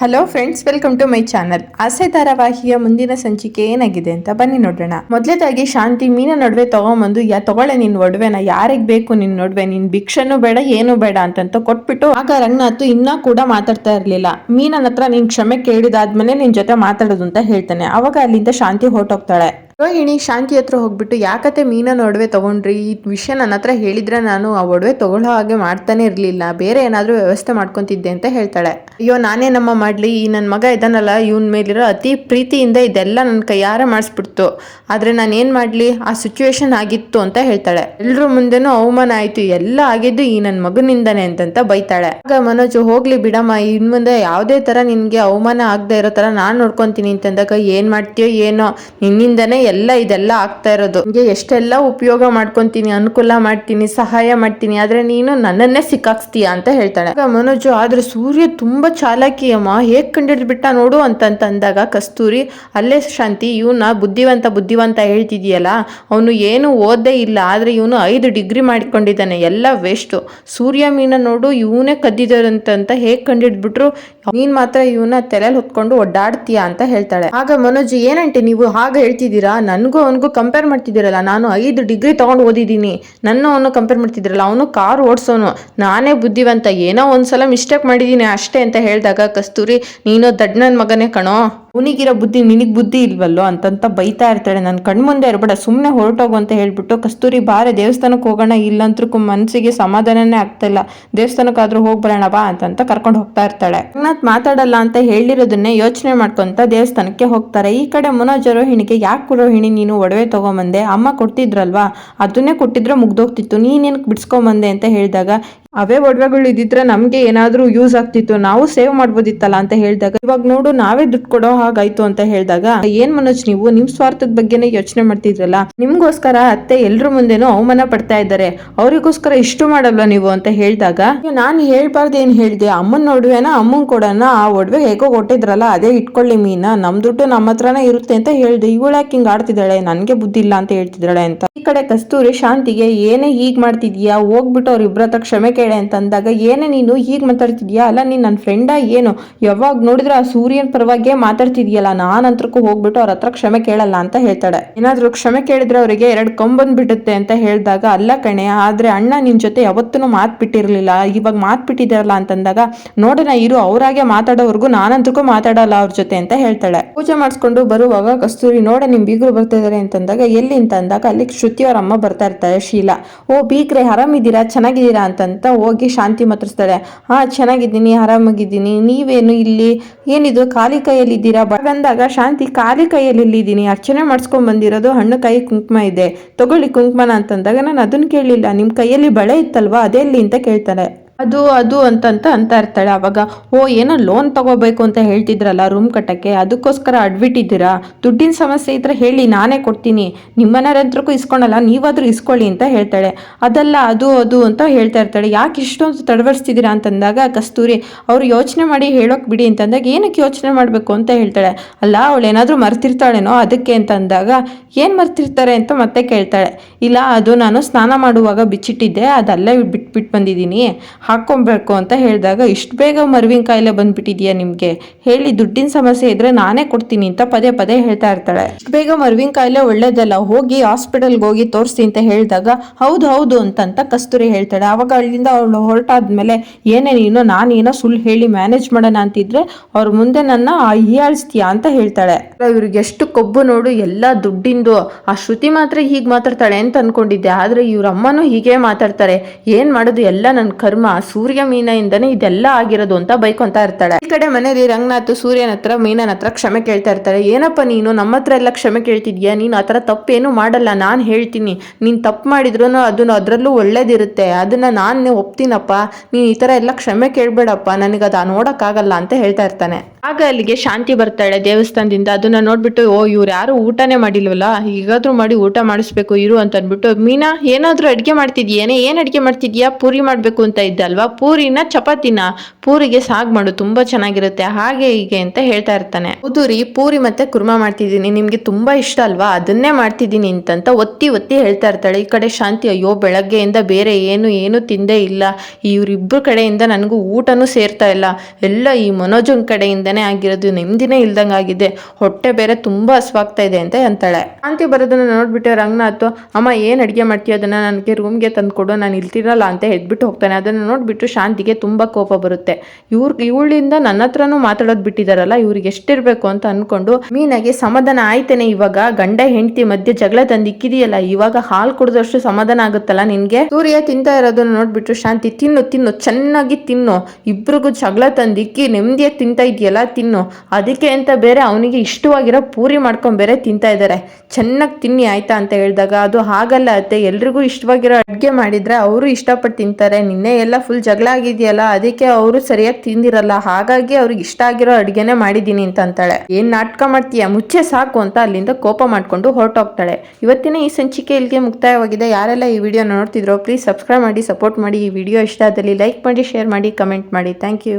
Hello friends welcome to my channel Aase ಧಾರಾವಾಹಿಯ ಮುಂದಿನ ಸಂಚಿಕೆ ಏನಾಗಿದೆ ಅಂತ ಬನ್ನಿ ನೋಡೋಣ. ಮೊದಲೇದಾಗಿ ಶಾಂತಿ, ಮೀನ ನಡುವೆ ತಗೊಂಬಂದು, ಯಾ, ತಗೊಳ್ಳೆ ನಿನ್ ಒಡವೆನ, ಯಾರಿಗೆ ಬೇಕು ನಿನ್ ನಡುವೆ? ನಿನ್ ಭಿಕ್ಷನು ಬೇಡ, ಏನು ಬೇಡ ಅಂತಂತ ಕೊಟ್ಬಿಟ್ಟು, ಆಗ ರಂಗನಾಥ್ ಇನ್ನೂ ಕೂಡ ಮಾತಾಡ್ತಾ ಇರ್ಲಿಲ್ಲ. ಮೀನನ ಹತ್ರ ನಿನ್ ಕ್ಷಮೆ ಕೇಳಿದಾದ್ಮೇಲೆ ನಿನ್ ಜೊತೆ ಮಾತಾಡೋದು ಅಂತ ಹೇಳ್ತಾನೆ. ಅವಾಗ ಅಲ್ಲಿಂದ ಶಾಂತಿ ಹೊರಟೋಗ್ತಾಳೆ. ರೋಹಿಣಿ ಶಾಂತಿ ಹತ್ರ ಹೋಗ್ಬಿಟ್ಟು, ಯಾಕತ್ತೆ ಮೀನನ ಒಡವೆ ತಗೊಂಡ್ರಿ? ಈ ವಿಷಯ ನನ್ನ ಹತ್ರ ಹೇಳಿದ್ರೆ ನಾನು ಆ ಒಡವೆ ತಗೊಳ್ಳೋ ಹಾಗೆ ಮಾಡ್ತಾನೆ ಇರಲಿಲ್ಲ. ಬೇರೆ ಏನಾದರೂ ವ್ಯವಸ್ಥೆ ಮಾಡ್ಕೊಂತಿದ್ದೆ ಅಂತ ಹೇಳ್ತಾಳೆ. ಅಯ್ಯೋ ನಾನೇ ನಮ್ಮ ಮಾಡ್ಲಿ? ಈ ನನ್ನ ಮಗ ಇದ್ದಾನಲ್ಲ ಇವನ್ ಮೇಲಿರೋ ಅತಿ ಪ್ರೀತಿಯಿಂದ ಇದೆಲ್ಲ ನನ್ನ ಕೈಯಾರ ಮಾಡಿಸ್ಬಿಡ್ತು. ಆದ್ರೆ ನಾನು ಏನು ಮಾಡಲಿ? ಆ ಸಿಚುವೇಶನ್ ಆಗಿತ್ತು ಅಂತ ಹೇಳ್ತಾಳೆ. ಎಲ್ರ ಮುಂದೆನೂ ಅವಮಾನ ಆಯ್ತು. ಎಲ್ಲ ಆಗಿದ್ದು ಈ ನನ್ನ ಮಗನಿಂದಾನೆ ಅಂತಂತ ಬೈತಾಳೆ. ಆಗ ಮನೋಜ್, ಹೋಗ್ಲಿ ಬಿಡಮ್ಮ. ಇನ್ ಮುಂದೆ ಯಾವುದೇ ತರ ನಿನಗೆ ಅವಮಾನ ಆಗದೆ ಇರೋ ತರ ನಾನ್ ನೋಡ್ಕೊಂತೀನಿ. ಅಂತಂದಾಗ ಏನ್ ಮಾಡ್ತೀಯೋ ಏನೋ, ನಿನ್ನಿಂದನೇ ಎಲ್ಲ ಇದೆಲ್ಲ ಆಗ್ತಾ ಇರೋದು. ನಿಮಗೆ ಎಷ್ಟೆಲ್ಲ ಉಪಯೋಗ ಮಾಡ್ಕೊಂತೀನಿ, ಅನುಕೂಲ ಮಾಡ್ತೀನಿ, ಸಹಾಯ ಮಾಡ್ತೀನಿ, ಆದ್ರೆ ನೀನು ನನ್ನನ್ನೇ ಸಿಕ್ಕಾಕ್ಸ್ತೀಯ ಅಂತ ಹೇಳ್ತಾಳೆ. ಆಗ ಮನೋಜು, ಆದ್ರೆ ಸೂರ್ಯ ತುಂಬಾ ಚಾಲಾಕಿ ಅಮ್ಮ, ಹೇಗ್ ಕಂಡಿಡ್ದು ಬಿಟ್ಟ ನೋಡು ಅಂತಂತ ಅಂದಾಗ ಕಸ್ತೂರಿ, ಅಲ್ಲೇ ಶಾಂತಿ, ಇವನ ಬುದ್ಧಿವಂತ ಬುದ್ಧಿವಂತ ಹೇಳ್ತಿದೀಯಲ್ಲ, ಅವನು ಏನು ಓದೇ ಇಲ್ಲ, ಆದ್ರೆ ಇವನು ಐದು ಡಿಗ್ರಿ ಮಾಡ್ಕೊಂಡಿದ್ದಾನೆ, ಎಲ್ಲ ವೇಸ್ಟು ಸೂರ್ಯ ಮೀನ ನೋಡು, ಇವನೇ ಅಂತ ಹೇಗ್ ಕಂಡಿಡ್ಬಿಟ್ರು, ನೀನ್ ಮಾತ್ರ ಇವನ ತಲೆಲಿ ಹೊತ್ಕೊಂಡು ಒಡ್ಡಾಡ್ತೀಯ ಅಂತ ಹೇಳ್ತಾಳೆ. ಆಗ ಮನೋಜ್, ಏನಂಟೆ ನೀವು ಹಾಗೆ ಹೇಳ್ತಿದ್ದೀರಾ? ನನಗೂ ಅವನಿಗೂ ಕಂಪೇರ್ ಮಾಡ್ತಿದ್ದೀರಲ್ಲ, ನಾನು ಐದು ಡಿಗ್ರಿ ತೊಗೊಂಡು ಓದಿದ್ದೀನಿ. ನನ್ನ ಅವನು ಕಂಪೇರ್ ಮಾಡ್ತಿದ್ದೀರಲ್ಲ ಅವನು ಕಾರ್ ಓಡಿಸೋನು. ನಾನೇ ಬುದ್ಧಿವಂತ, ಏನೋ ಒಂದು ಸಲ ಮಿಸ್ಟೇಕ್ ಮಾಡಿದ್ದೀನಿ ಅಷ್ಟೇ ಅಂತ ಹೇಳಿದಾಗ, ಕಸ್ತೂರಿ, ನೀನು ದಡ್ಡನ ಮಗನೇ ಕಣೋ. ಅವನಿಗಿರೋ ಬುದ್ಧಿ, ನಿನಗೆ ಬುದ್ಧಿ ಇಲ್ವಲ್ಲೋ? ಅಂತಂತ ಬೈತಾ ಇರ್ತಾಳೆ. ನನ್ನ ಕಣ್ಮುಂದೆ ಇರಬೇಡ. ಸುಮ್ಮನೆ ಹೊರಟೋಗು ಅಂತ ಹೇಳ್ಬಿಟ್ಟು ಕಸ್ತೂರಿ ಬಾರೆ ದೇವಸ್ಥಾನಕ್ಕೆ ಹೋಗೋಣ ಇಲ್ಲಂತೂ ಮನಸ್ಸಿಗೆ ಸಮಾಧಾನನೇ ಆಗ್ತಾ ಇಲ್ಲ. ದೇವಸ್ಥಾನಕ್ಕಾದ್ರೂ ಹೋಗಿ ಬರೋಣ ಬಾ ಅಂತಂತ ಕರ್ಕೊಂಡು ಹೋಗ್ತಾ ಇರ್ತಾಳೆ. ರಂಗನಾಥ್ ಮಾತಾಡಲ್ಲ ಅಂತ ಹೇಳಿರೋದನ್ನೇ ಯೋಚನೆ ಮಾಡ್ಕೊಂತ ದೇವಸ್ಥಾನಕ್ಕೆ ಹೋಗ್ತಾರೆ. ಈ ಕಡೆ ಮನೋಜ ರೋಹಿಣಿಗೆ, ಯಾಕೆ ರೋಹಿಣಿ, ನೀನು ಒಡವೆ ತಗೊಂಬಂದೆ? ಅಮ್ಮ ಕೊಡ್ತಿದ್ರಲ್ವಾ? ಅದನ್ನೇ ಕೊಟ್ಟಿದ್ರೆ ಮುಗ್ದೋಗ್ತಿತ್ತು. ನೀನೇನಕ್ಕೆ ಬಿಡ್ಸ್ಕೊಂಬಂದೆ? ಅಂತ ಹೇಳಿದಾಗ ಅವೇ ಒಡವೆಗಳು ಇದ್ದಿದ್ರೆ ನಮ್ಗೆ ಏನಾದರೂ ಯೂಸ್ ಆಗ್ತಿತ್ತು, ನಾವು ಸೇವ್ ಮಾಡ್ಬೋದಿತ್ತಲ್ಲ ಅಂತ ಹೇಳಿದಾಗ, ಇವಾಗ ನೋಡು ನಾವೇ ದುಡ್ಡು ಕೊಡೋ ಹಾಗಾಯ್ತು ಅಂತ ಹೇಳಿದಾಗ, ಏನ್ ಮನೋಜ್ ನೀವು ನಿಮ್ ಸ್ವಾರ್ಥದ ಬಗ್ಗೆನೇ ಯೋಚನೆ ಮಾಡ್ತಿದ್ರಲ್ಲ, ನಿಮ್ಗೋಸ್ಕರ ಅತ್ತೆ ಎಲ್ರ ಮುಂದೆನೂ ಅವಮಾನ ಪಡ್ತಾ ಇದ್ದಾರೆ, ಅವರಿಗೋಸ್ಕರ ಇಷ್ಟು ಮಾಡಲ್ವಾ ನೀವು ಅಂತ ಹೇಳಿದಾಗ ನಾನು ಹೇಳ್ಬಾರ್ದು ಏನ್ ಹೇಳಿದೆ, ಅಮ್ಮನ ಒಡವೆನ ಅಮ್ಮನ್ ಕೊಡೋಣ, ಆ ಒಡವೆ ಹೇಗೋ ಕೊಟ್ಟಿದ್ರಲ್ಲ ಅದೇ ಇಟ್ಕೊಳ್ಳಿ ಮೀನ, ನಮ್ ದುಡ್ಡು ನಮ್ಮ ಹತ್ರನೇ ಇರುತ್ತೆ ಅಂತ ಹೇಳಿದೆ, ಇವಳ ಯಾಕೆ ಹಿಂಗ್ ಆಡ್ತಿದ್ದಾಳೆ, ನನ್ಗೆ ಬುದ್ಧಿ ಇಲ್ಲ ಅಂತ ಹೇಳ್ತಿದ್ದಾಳೆ ಅಂತ. ಈ ಕಡೆ ಕಸ್ತೂರಿ ಶಾಂತಿಗೆ, ಏನೇ ಹೀಗ್ ಮಾಡ್ತಿದ್ಯಾ, ಹೋಗ್ಬಿಟ್ಟು ಅವ್ರ ಇಬ್ಬರ ಹತ್ರ ಕ್ಷಮೆ ಕೇಳೆ ಅಂತ ಅಂದಾಗ, ಏನೇ ನೀನು ಈಗ ಮಾತಾಡ್ತಿದ್ಯಾ? ಅಲ್ಲ, ನೀನ್ ನನ್ನ ಫ್ರೆಂಡ ಏನು? ಯಾವಾಗ ನೋಡಿದ್ರೆ ಆ ಸೂರ್ಯನ ಪರವಾಗಿ ಮಾತಾಡ್ತಿದ್ಯಲ್ಲ, ನಾನಂತರಕ್ಕೂ ಹೋಗ್ಬಿಟ್ಟು ಅವ್ರ ಹತ್ರ ಕ್ಷಮೆ ಕೇಳಲ್ಲ ಅಂತ ಹೇಳ್ತಾಳೆ. ಏನಾದರೂ ಕ್ಷಮೆ ಕೇಳಿದ್ರೆ ಅವರಿಗೆ ಎರಡು ಬಿಡುತ್ತೆ ಅಂತ ಹೇಳಿದಾಗ, ಅಲ್ಲ ಕಣೆ, ಆದ್ರೆ ಅಣ್ಣ ನಿನ್ ಜೊತೆ ಯಾವತ್ತೂ ಮಾತ್ ಬಿಟ್ಟಿರಲಿಲ್ಲ, ಇವಾಗ ಮಾತ್ ಬಿಟ್ಟಿದ್ದಾರಲ್ಲ ಅಂತಂದಾಗ ನೋಡೋಣ ಇರು, ಅವ್ರಾಗೆ ಮಾತಾಡೋವರೆಗೂ ನಾನಂತಕ್ಕೂ ಮಾತಾಡಲ್ಲ ಅವ್ರ ಜೊತೆ ಅಂತ ಹೇಳ್ತಾಳೆ. ಪೂಜೆ ಮಾಡಿಸ್ಕೊಂಡು ಬರುವಾಗ ಕಸ್ತೂರಿ, ನೋಡ ನಿಮ್ ಬೀಗರು ಬರ್ತಾ ಇದಾರೆ ಅಂತಂದಾಗ ಎಲ್ಲಿ ಅಂತ ಅಂದಾಗ, ಅಲ್ಲಿ ಶ್ರುತಿ ಅವ್ರ ಅಮ್ಮ ಬರ್ತಾ ಇರ್ತಾರೆ ಶೀಲಾ. ಓ, ಬೀಗ್ರೆ, ಆರಾಮಿದ್ದೀರಾ? ಚೆನ್ನಾಗಿದ್ದೀರಾ ಅಂತಂತ ಹೋಗಿ ಶಾಂತಿ ಮಾತಾಡ್ಸ್ತಾಳೆ ಹಾ, ಚೆನ್ನಾಗಿದ್ದೀನಿ, ಆರಾಮಾಗಿದ್ದೀನಿ, ನೀವೇನು ಇಲ್ಲಿ ಏನಿದು, ಖಾಲಿ ಕೈಯಲ್ಲಿ ಇದ್ದೀರಾ ಬಂದಾಗ ಶಾಂತಿ ಖಾಲಿ ಕೈಯಲ್ಲಿ ಇಲ್ಲಿದ್ದೀನಿ ಅರ್ಚನೆ ಮಾಡಿಸ್ಕೊಂಡ್ ಬಂದಿರೋದು ಹಣ್ಣು ಕೈ ಕುಂಕುಮ ಇದೆ, ತಗೊಳ್ಳಿ ಕುಂಕುಮನ ಅಂತಂದಾಗ ನಾನು ಅದನ್ನು ಕೇಳಲಿಲ್ಲ ನಿಮ್ಮ ಕೈಯಲ್ಲಿ ಬಳೆ ಇತ್ತಲ್ವಾ, ಅದೆಲ್ಲಿ ಅಂತ ಕೇಳ್ತಾಳೆ. ಅದು ಅದು ಅಂತಂತ ಅಂತ ಇರ್ತಾಳೆ ಅವಾಗ, ಓ, ಏನೋ ಲೋನ್ ತಗೋಬೇಕು ಅಂತ ಹೇಳ್ತಿದ್ರಲ್ಲ ರೂಮ್ ಕಟ್ಟಕ್ಕೆ, ಅದಕ್ಕೋಸ್ಕರ ಅಡ್ಬಿಟ್ಟಿದ್ದೀರಾ ದುಡ್ಡಿನ ಸಮಸ್ಯೆ ಇದ್ರೆ ಹೇಳಿ, ನಾನೇ ಕೊಡ್ತೀನಿ. ನಿಮ್ಮನೆಯವ್ರಂತ್ರಕ್ಕೂ ಇಸ್ಕೊಳಲ್ಲ, ನೀವಾದ್ರೂ ಇಸ್ಕೊಳ್ಳಿ ಅಂತ ಹೇಳ್ತಾಳೆ. ಅದಲ್ಲ, ಅದು ಅದು ಅಂತ ಹೇಳ್ತಾ ಇರ್ತಾಳೆ. ಯಾಕೆ ಇಷ್ಟೊಂದು ತಡವರ್ಸ್ತಿದ್ದೀರಾ? ಅಂತಂದಾಗ ಕಸ್ತೂರಿ, ಅವ್ರು ಯೋಚನೆ ಮಾಡಿ ಹೇಳೋಕೆ ಬಿಡಿ ಅಂತಂದಾಗ, ಏನಕ್ಕೆ ಯೋಚನೆ ಮಾಡಬೇಕು? ಅಂತ ಹೇಳ್ತಾಳೆ. ಅಲ್ಲ, ಅವಳು ಏನಾದರೂ ಮರ್ತಿರ್ತಾಳೇನೋ ಅದಕ್ಕೆ ಅಂತ ಅಂದಾಗ ಏನು ಮರ್ತಿರ್ತಾರೆ? ಅಂತ ಮತ್ತೆ ಕೇಳ್ತಾಳೆ. ಇಲ್ಲ, ಅದು ನಾನು ಸ್ನಾನ ಮಾಡುವಾಗ ಬಿಚ್ಚಿಟ್ಟಿದ್ದೆ, ಅದಲ್ಲೇ ಬಿಟ್ಬಿಟ್ಟು ಬಂದಿದ್ದೀನಿ. ಹಾಕ್ಕೊಬೇಕು ಅಂತ ಹೇಳಿದಾಗ, ಇಷ್ಟು ಬೇಗ ಮರುವಿನ ಕಾಯಿಲೆ ಬಂದ್ಬಿಟ್ಟಿದ್ಯಾ ನಿಮಗೆ? ಹೇಳಿ, ದುಡ್ಡಿನ ಸಮಸ್ಯೆ ಇದ್ರೆ ನಾನೇ ಕೊಡ್ತೀನಿ ಅಂತ ಪದೇ ಪದೇ ಹೇಳ್ತಾ ಇರ್ತಾಳೆ. ಇಷ್ಟು ಬೇಗ ಮರುವಿನ ಕಾಯಿಲೆ ಒಳ್ಳೇದಲ್ಲ, ಹೋಗಿ ಹಾಸ್ಪಿಟಲ್ಗೆ ಹೋಗಿ ತೋರಿಸಿ ಅಂತ ಹೇಳಿದಾಗ, ಹೌದು ಹೌದು ಅಂತಂತ ಕಸ್ತೂರಿ ಹೇಳ್ತಾಳೆ. ಅವಾಗ ಅಲ್ಲಿಂದ ಅವಳು ಹೊರಟಾದ್ಮೇಲೆ, ಏನೇ ನೀನು, ನಾನೇನೋ ಸುಳ್ಳು ಹೇಳಿ ಮ್ಯಾನೇಜ್ ಮಾಡೋಣ ಅಂತಿದ್ರೆ ಅವ್ರ ಮುಂದೆ ನನ್ನ ಹೀಯಾಳಿಸ್ತೀಯ ಅಂತ ಹೇಳ್ತಾಳೆ. ಇವ್ರಿಗೆ ಎಷ್ಟು ಕೊಬ್ಬು ನೋಡು, ಎಲ್ಲ ದುಡ್ಡಿಂದು. ಆ ಶ್ರುತಿ ಮಾತ್ರ ಹೀಗೆ ಮಾತಾಡ್ತಾಳೆ ಅಂತ ಅನ್ಕೊಂಡಿದ್ದೆ. ಆದ್ರೆ ಇವ್ರ ಅಮ್ಮನೂ ಹೀಗೆ ಮಾತಾಡ್ತಾರೆ. ಏನ್ ಮಾಡೋದು? ಎಲ್ಲ ನನ್ನ ಕರ್ಮ. ಸೂರ್ಯ ಮೀನಿಂದನೇ ಇದೆಲ್ಲ ಆಗಿರೋದು ಅಂತ ಬೈಕೊಂತ ಇರ್ತಾಳೆ. ಈ ಕಡೆ ಮನೇಲಿ ರಂಗನಾಥ್ ಸೂರ್ಯನ ಹತ್ರ, ಮೀನನ ಹತ್ರ ಕ್ಷಮೆ ಕೇಳ್ತಾ ಇರ್ತಾರೆ ಏನಪ್ಪ ನೀನು? ನಮ್ಮ ಹತ್ರ ಎಲ್ಲ ಕ್ಷಮೆ ಕೇಳ್ತಿದ್ಯಾ? ನೀನು ಆ ಥರ ತಪ್ಪೇನು ಮಾಡಲ್ಲ. ನಾನು ಹೇಳ್ತೀನಿ. ನೀನು ತಪ್ಪು ಮಾಡಿದ್ರು ಅದನ್ನು ಅದರಲ್ಲೂ ಒಳ್ಳೇದಿರುತ್ತೆ. ಅದನ್ನ ನಾನು ಒಪ್ತೀನಪ್ಪ. ನೀನು ಈ ತರ ಎಲ್ಲ ಕ್ಷಮೆ ಕೇಳಬೇಡಪ್ಪ. ನನಗೆ ಅದು ಆಗಲ್ಲ ಅಂತ ಹೇಳ್ತಾ ಇರ್ತಾನೆ. ಆಗ ಅಲ್ಲಿಗೆ ಶಾಂತಿ ಬರ್ತಾಳೆ ದೇವಸ್ಥಾನದಿಂದ. ಅದನ್ನ ನೋಡ್ಬಿಟ್ಟು, ಓ, ಇವ್ರು ಯಾರು ಊಟನೇ ಮಾಡಿಲ್ವಲ್ಲ? ಈಗಾದ್ರೂ ಮಾಡಿ ಊಟ ಮಾಡಿಸ್ಬೇಕು. ಇರು ಅಂತ ಅಂದ್ಬಿಟ್ಟು, ಮೀನಾ, ಏನಾದ್ರೂ ಅಡ್ಗೆ ಮಾಡ್ತಿದ್ಯೇನೆ? ಏನ್ ಅಡ್ಗೆ ಮಾಡ್ತಿದ್ಯಾ? ಪೂರಿ ಮಾಡ್ಬೇಕು ಅಂತ ಇದ್ದ. ಅಲ್ವಾ ಪೂರಿನ ಚಪಾತಿನ ಪೂರಿಗೆ ಸಾಗ್ ಮಾಡು, ತುಂಬಾ ಚೆನ್ನಾಗಿರುತ್ತೆ. ಹಾಗೆ ಹೀಗೆ ಅಂತ ಹೇಳ್ತಾ ಇರ್ತಾನೆ. ಹೌದು ಪೂರಿ ಮತ್ತೆ ಕುರ್ಮಾ ಮಾಡ್ತಿದ್ದೀನಿ. ನಿಮ್ಗೆ ತುಂಬಾ ಇಷ್ಟ ಅಲ್ವಾ? ಅದನ್ನೇ ಮಾಡ್ತಿದ್ದೀನಿ ಅಂತಂತ ಒತ್ತಿ ಒತ್ತಿ ಹೇಳ್ತಾ ಇರ್ತಾಳೆ. ಈ ಕಡೆ ಶಾಂತಿ ಅಯ್ಯೋ, ಬೆಳಗ್ಗೆಯಿಂದ ಬೇರೆ ಏನು ಏನು ತಿಂದೇ ಇಲ್ಲ. ಇವರಿಬ್ಬರ ಕಡೆಯಿಂದ ನನಗೂ ಊಟನೂ ಸೇರ್ತಾ ಇಲ್ಲ. ಎಲ್ಲ ಈ ಮನೋಜನ್ ಕಡೆಯಿಂದನೇ ಆಗಿರೋದು, ನೆಮ್ಮದಿನೇ ಇಲ್ದಂಗೆ ಆಗಿದೆ ಹೊಟ್ಟೆ ಬೇರೆ ತುಂಬಾ ಹಸುವಾಗ್ತಾ ಇದೆ ಅಂತ ಅಂತಾಳೆ. ಶಾಂತಿ ಬರೋದನ್ನ ನೋಡ್ಬಿಟ್ಟು ರಂಗನಾಥ್, ಅಮ್ಮ, ಏನ್ ಅಡಿಗೆ ಮಾಡ್ತೀಯ? ಅದನ್ನ ನನಗೆ ರೂಮ್ಗೆ ತಂದು ಕೊಡು ನಾನು ಇಲ್ತಿರಲ್ಲ ಅಂತ ಎದ್ಬಿಟ್ಟು ಹೋಗ್ತಾನೆ. ಅದನ್ನ ನೋಡ್ಬಿಟ್ಟು ಶಾಂತಿಗೆ ತುಂಬಾ ಕೋಪ ಬರುತ್ತೆ. ಇವ್ರ, ಇವಳಿಂದ ನನ್ನ ಹತ್ರನೂ ಮಾತಾಡೋದು ಬಿಟ್ಟಿದಾರಲ್ಲ, ಇವ್ರಿಗೆ ಎಷ್ಟಿರಬೇಕು ಅಂತ ಅನ್ಕೊಂಡು ಮೀನಾಗೆ ಸಮಾಧಾನ ಆಯ್ತೇನೆ ಇವಾಗ. ಗಂಡ, ಹೆಂಡತಿ ಮಧ್ಯೆ ಜಗಳ ತಂದು ಇಕ್ಕಿದೆಯಲ್ಲ, ಇವಾಗ ಹಾಲು ಕುಡಿದಷ್ಟು ಸಮಾಧಾನ ಆಗುತ್ತಲ್ಲ ನಿನ್ಗೆ? ಸೂರ್ಯ ತಿಂತಾ ಇರೋದನ್ನ ನೋಡ್ಬಿಟ್ಟು ಶಾಂತಿ, ತಿನ್ನು ತಿನ್ನು, ಚೆನ್ನಾಗಿ ತಿನ್ನು. ಇಬ್ರಿಗೂ ಜಗಳ ತಂದಿಕ್ಕಿ ನೆಮ್ಮದಿಯಾಗಿ ತಿಂತಾ ಇದೆಯಲ್ಲ ತಿನ್ನು. ಅದಕ್ಕೆ ಅಂತ ಬೇರೆ ಅವನಿಗೆ ಇಷ್ಟವಾಗಿರೋ ಪೂರಿ ಮಾಡ್ಕೊಂಡ್ ಬೇರೆ ತಿಂತಾ ಇದ್ದಾರೆ ಚೆನ್ನಾಗಿ ತಿನ್ನಿ ಆಯ್ತಾ ಅಂತ ಹೇಳಿದಾಗ, ಅದು ಹಾಗಲ್ಲ ಅತ್ತೆ. ಎಲ್ರಿಗೂ ಇಷ್ಟವಾಗಿರೋ ಅಡ್ಗೆ ಮಾಡಿದ್ರೆ ಅವರು ಇಷ್ಟಪಟ್ಟು ತಿಂತಾರೆ. ನಿನ್ನೆ ಎಲ್ಲ ಫುಲ್ ಜಗಳ ಆಗಿದೆಯಲ್ಲ, ಅದಕ್ಕೆ ಅವರು ಸರಿಯಾಗಿ ತಿಂದಿರಲ್ಲ, ಹಾಗಾಗಿ ಅವ್ರಿಗೆ ಇಷ್ಟ ಆಗಿರೋ ಅಡುಗೆನೇ ಮಾಡಿದ್ದೀನಿ ಅಂತ ಅಂತಾಳೆ. ಏನ್ ನಾಟಕ ಮಾಡ್ತೀಯ? ಮುಚ್ಚೆ ಸಾಕು ಅಂತ ಅಲ್ಲಿಂದ ಕೋಪ ಮಾಡ್ಕೊಂಡು ಹೊರಟೋಗ್ತಾಳೆ. ಇವತ್ತಿನ ಈ ಸಂಚಿಕೆ ಇಲ್ಲಿಗೆ ಮುಕ್ತಾಯವಾಗಿದೆ. ಯಾರೆಲ್ಲ ಈ ವಿಡಿಯೋ ನೋಡ್ತಿದ್ರೋ ಪ್ಲೀಸ್ ಸಬ್ಸ್ಕ್ರೈಬ್ ಮಾಡಿ ಸಪೋರ್ಟ್ ಮಾಡಿ. ಈ ವಿಡಿಯೋ ಇಷ್ಟ ಆದಲ್ಲಿ ಲೈಕ್ ಮಾಡಿ ಶೇರ್ ಮಾಡಿ ಕಮೆಂಟ್ ಮಾಡಿ. Thank you